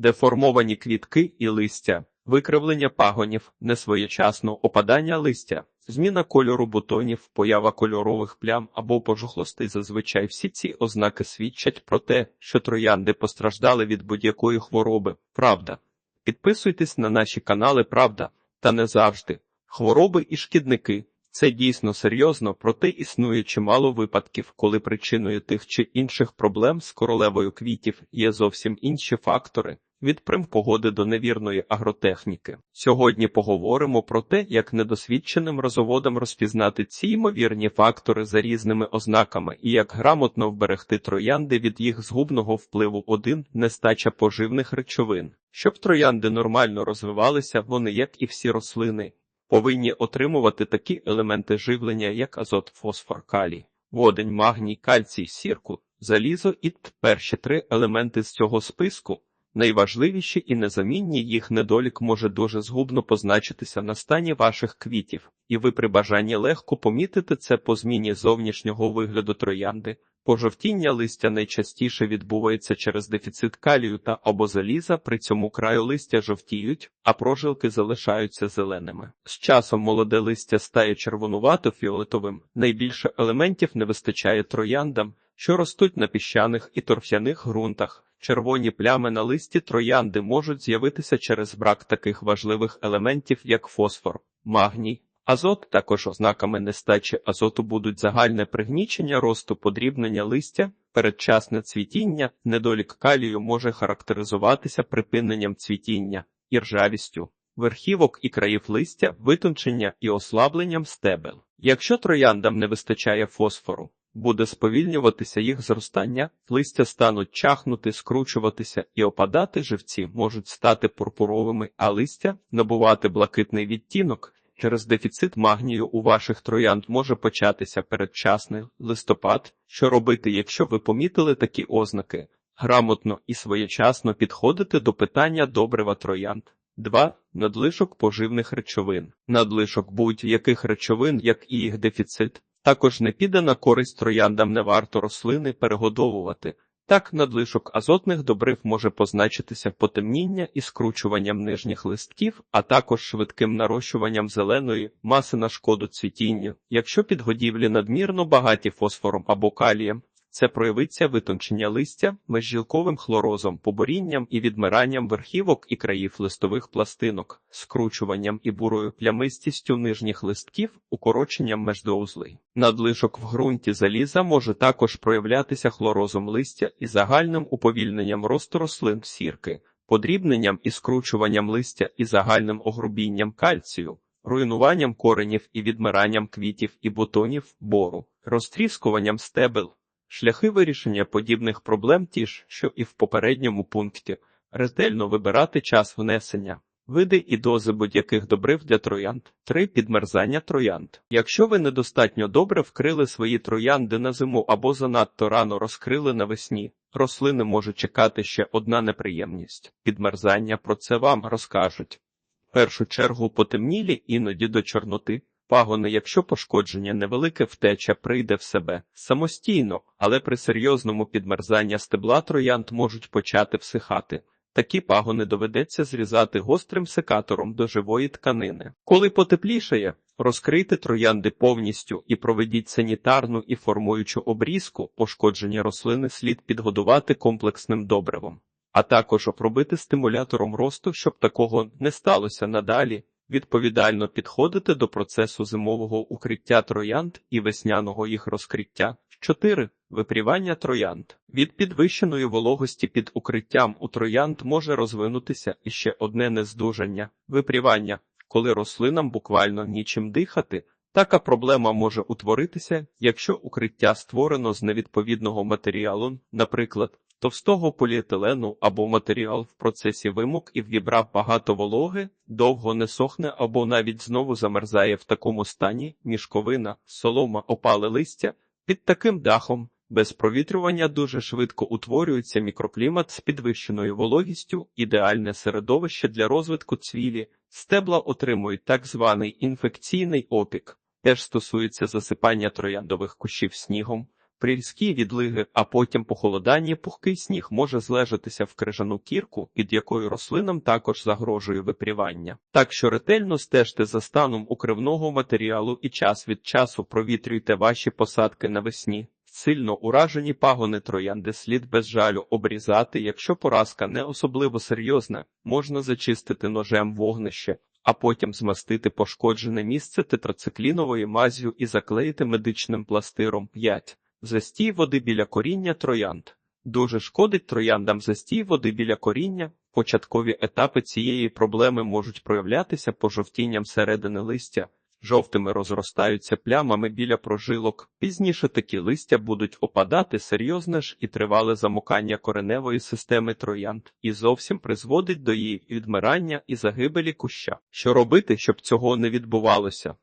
деформовані квітки і листя, викривлення пагонів, несвоєчасно опадання листя, зміна кольору бутонів, поява кольорових плям або пожухлостей. Зазвичай всі ці ознаки свідчать про те, що троянди постраждали від будь-якої хвороби. Правда. Підписуйтесь на наші канали Правда та не завжди. Хвороби і шкідники. Це дійсно серйозно, проте існує чимало випадків, коли причиною тих чи інших проблем з королевою квітів є зовсім інші фактори. Від примпогоди до невірної агротехніки. Сьогодні поговоримо про те, як недосвідченим розоводам розпізнати ці ймовірні фактори за різними ознаками і як грамотно вберегти троянди від їх згубного впливу. Один нестача поживних речовин. Щоб троянди нормально розвивалися, вони, як і всі рослини, повинні отримувати такі елементи живлення, як азот, фосфор, калій, водень, магній, кальцій, сірку, залізо і перші три елементи з цього списку. Найважливіші і незамінні їх недолік може дуже згубно позначитися на стані ваших квітів, і ви при бажанні легко помітите це по зміні зовнішнього вигляду троянди. Пожовтіння листя найчастіше відбувається через дефіцит калію та або заліза, при цьому краю листя жовтіють, а прожилки залишаються зеленими. З часом молоде листя стає червонувато-фіолетовим, найбільше елементів не вистачає трояндам, що ростуть на піщаних і торфяних ґрунтах. Червоні плями на листі троянди можуть з'явитися через брак таких важливих елементів, як фосфор, магній, азот. Також ознаками нестачі азоту будуть загальне пригнічення росту, подрібнення листя, передчасне цвітіння, недолік калію може характеризуватися припиненням цвітіння, іржавістю, верхівок і країв листя, витончення і ослабленням стебел. Якщо трояндам не вистачає фосфору, буде сповільнюватися їх зростання, листя стануть чахнути, скручуватися і опадати живці можуть стати пурпуровими, а листя набувати блакитний відтінок. Через дефіцит магнію у ваших троянд може початися передчасний листопад. Що робити, якщо ви помітили такі ознаки? Грамотно і своєчасно підходити до питання добрива троянд. 2. Надлишок поживних речовин. Надлишок будь-яких речовин, як і їх дефіцит, також не піде на користь трояндам не варто рослини перегодовувати. Так, надлишок азотних добрив може позначитися потемніння і скручуванням нижніх листків, а також швидким нарощуванням зеленої маси на шкоду цвітінню. Якщо підгодівлі надмірно багаті фосфором або калієм, це проявиться витончення листя, межжілковим хлорозом, поборінням і відмиранням верхівок і країв листових пластинок, скручуванням і бурою плямистістю нижніх листків, укороченням междоузлей. Надлишок в ґрунті заліза може також проявлятися хлорозом листя і загальним уповільненням росту рослин сірки, подрібненням і скручуванням листя і загальним огрубінням кальцію. Руйнуванням коренів і відмиранням квітів і бутонів бору, розтріскуванням стебел, Шляхи вирішення подібних проблем ті ж, що і в попередньому пункті, ретельно вибирати час внесення, види і дози будь-яких добрив для троянд. 3. Підмерзання троянд. Якщо ви недостатньо добре вкрили свої троянди на зиму або занадто рано розкрили навесні, рослини може чекати ще одна неприємність. Підмерзання про це вам розкажуть. В першу чергу потемнілі іноді до чорноти. Пагони, якщо пошкодження невелике втеча прийде в себе самостійно, але при серйозному підмерзанні стебла троянд можуть почати всихати. Такі пагони доведеться зрізати гострим секатором до живої тканини. Коли потеплішає, розкрийте троянди повністю і проведіть санітарну і формуючу обрізку, пошкодження рослини слід підгодувати комплексним добривом, а також обробити стимулятором росту, щоб такого не сталося надалі відповідально підходити до процесу зимового укриття троянд і весняного їх розкриття. 4. Випрівання троянд. Від підвищеної вологості під укриттям у троянд може розвинутися іще одне нездужання випрівання, коли рослинам буквально нічим дихати. Така проблема може утворитися, якщо укриття створено з невідповідного матеріалу, наприклад, товстого поліетилену або матеріал в процесі вимок і вібрав багато вологи, довго не сохне або навіть знову замерзає в такому стані мішковина, солома, опале листя. Під таким дахом без провітрювання дуже швидко утворюється мікроклімат з підвищеною вологістю, ідеальне середовище для розвитку цвілі, стебла отримують так званий інфекційний опік, теж стосується засипання трояндових кущів снігом. При відлиги, а потім похолоданні пухкий сніг може злежатися в крижану кірку, під якою рослинам також загрожує випрівання. Так що ретельно стежте за станом укривного матеріалу і час від часу провітрюйте ваші посадки навесні. Сильно уражені пагони троянди слід без жалю обрізати, якщо поразка не особливо серйозна, можна зачистити ножем вогнище, а потім змастити пошкоджене місце тетрацикліновою мазю і заклеїти медичним пластиром 5. Застій води біля коріння троянд. Дуже шкодить трояндам застій води біля коріння. Початкові етапи цієї проблеми можуть проявлятися пожовтінням середини листя, жовтими розростаються плямами біля прожилок. Пізніше такі листя будуть опадати серйозне ж і тривале замокання кореневої системи троянд і зовсім призводить до її відмирання і загибелі куща. Що робити, щоб цього не відбувалося?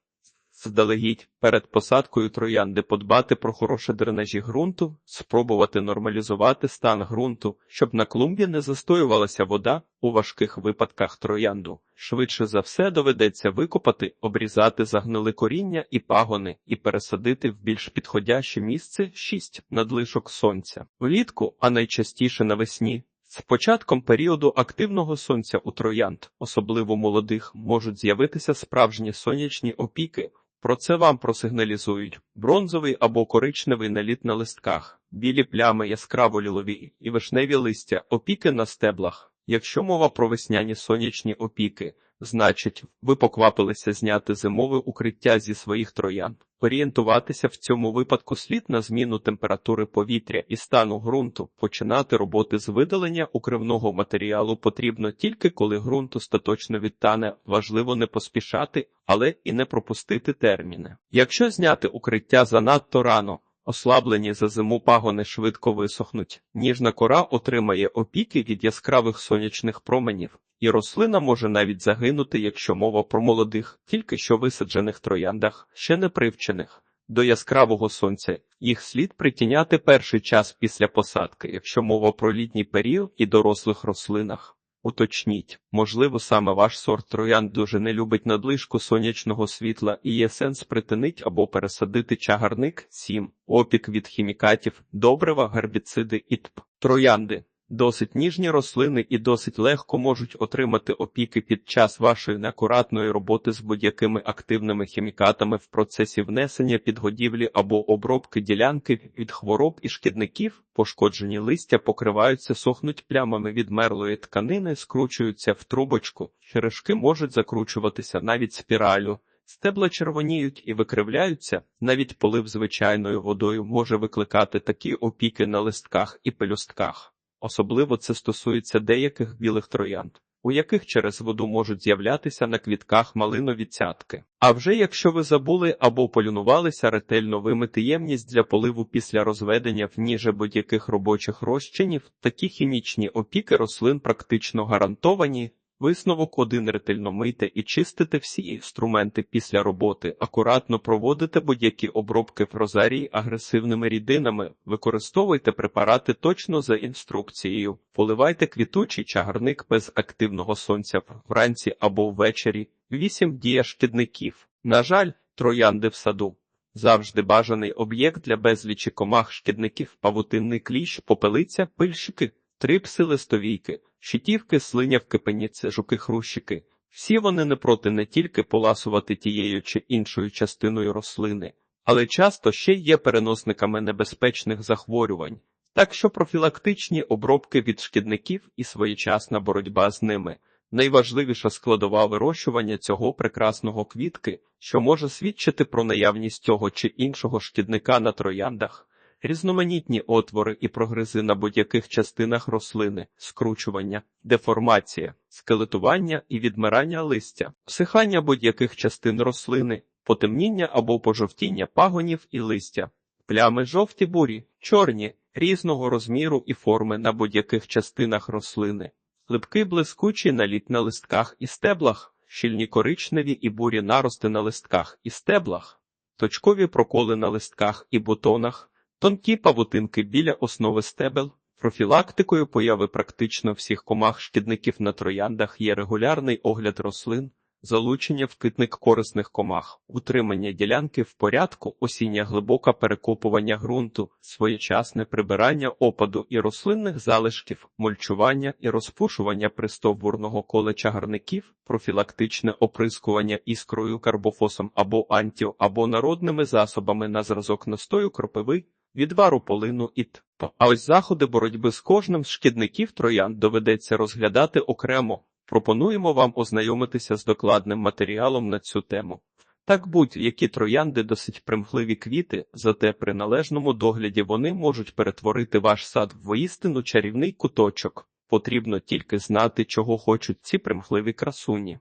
Здалегідь перед посадкою троянди подбати про хороше дренажі ґрунту, спробувати нормалізувати стан ґрунту, щоб на клумбі не застоювалася вода у важких випадках троянду. Швидше за все доведеться викопати, обрізати загнили коріння і пагони і пересадити в більш підходяще місце 6 надлишок сонця. Влітку, а найчастіше навесні. З початком періоду активного сонця у троянд, особливо молодих, можуть з'явитися справжні сонячні опіки. Про це вам просигналізують бронзовий або коричневий наліт на листках, білі плями яскраво лілові і вишневі листя, опіки на стеблах. Якщо мова про весняні сонячні опіки, значить, ви поквапилися зняти зимове укриття зі своїх троян. Орієнтуватися в цьому випадку слід на зміну температури повітря і стану ґрунту. Починати роботи з видалення укривного матеріалу потрібно тільки коли ґрунт остаточно відтане. Важливо не поспішати, але і не пропустити терміни. Якщо зняти укриття занадто рано, Ослаблені за зиму пагони швидко висохнуть, ніжна кора отримає опіки від яскравих сонячних променів, і рослина може навіть загинути, якщо мова про молодих, тільки що висаджених трояндах, ще не привчених. До яскравого сонця їх слід притіняти перший час після посадки, якщо мова про літній період і дорослих рослинах. Уточніть, можливо, саме ваш сорт троянд дуже не любить надлишку сонячного світла і є сенс притинить або пересадити чагарник 7. опік від хімікатів, добрива, гербіциди і тп. Троянди. Досить ніжні рослини і досить легко можуть отримати опіки під час вашої неакуратної роботи з будь-якими активними хімікатами в процесі внесення підгодівлі або обробки ділянки від хвороб і шкідників. Пошкоджені листя покриваються, сохнуть плямами відмерлої тканини, скручуються в трубочку. Черешки можуть закручуватися навіть спіралю. Стебла червоніють і викривляються, навіть полив звичайною водою може викликати такі опіки на листках і пелюстках. Особливо це стосується деяких білих троянд, у яких через воду можуть з'являтися на квітках малинові цятки. А вже якщо ви забули або полюнувалися ретельно вимити ємність для поливу після розведення в ніже будь-яких робочих розчинів, такі хімічні опіки рослин практично гарантовані. Висновок один ретельно мийте і чистите всі інструменти після роботи, акуратно проводите будь-які обробки в розарії агресивними рідинами, використовуйте препарати точно за інструкцією, поливайте квітучий чагарник без активного сонця вранці або ввечері. 8 дія шкідників. На жаль, троянди в саду. Завжди бажаний об'єкт для безлічі комах шкідників, павутинний кліщ, попелиця, пильщики, трипси листовійки. Щитівки, слинявки, пеніці, жуки, хрущики. Всі вони не проти не тільки поласувати тією чи іншою частиною рослини, але часто ще є переносниками небезпечних захворювань, так що профілактичні обробки від шкідників і своєчасна боротьба з ними. Найважливіша складова вирощування цього прекрасного квітки, що може свідчити про наявність цього чи іншого шкідника на трояндах різноманітні отвори і прогризи на будь-яких частинах рослини, скручування, деформація, скелетування і відмирання листя, всихання будь-яких частин рослини, потемніння або пожовтіння пагонів і листя, плями жовті бурі, чорні, різного розміру і форми на будь-яких частинах рослини, липкий блискучий наліт на листках і стеблах, щільні коричневі і бурі нарости на листках і стеблах, точкові проколи на листках і бутонах. Тонкі павутинки біля основи стебел. Профілактикою появи практично всіх комах шкідників на трояндах є регулярний огляд рослин, залучення вкидник корисних комах, утримання ділянки в порядку, осіння глибоке перекопування ґрунту, своєчасне прибирання опаду і рослинних залишків, мульчування і розпушування пристовбурного кола чагарників, профілактичне оприскування іскрою карбофосом або антіо, або народними засобами на зразок настою кропиви, відвару полину і т.п. А ось заходи боротьби з кожним з шкідників троян доведеться розглядати окремо. Пропонуємо вам ознайомитися з докладним матеріалом на цю тему. Так будь-які троянди досить примхливі квіти, зате при належному догляді вони можуть перетворити ваш сад в воістину чарівний куточок. Потрібно тільки знати, чого хочуть ці примхливі красуні.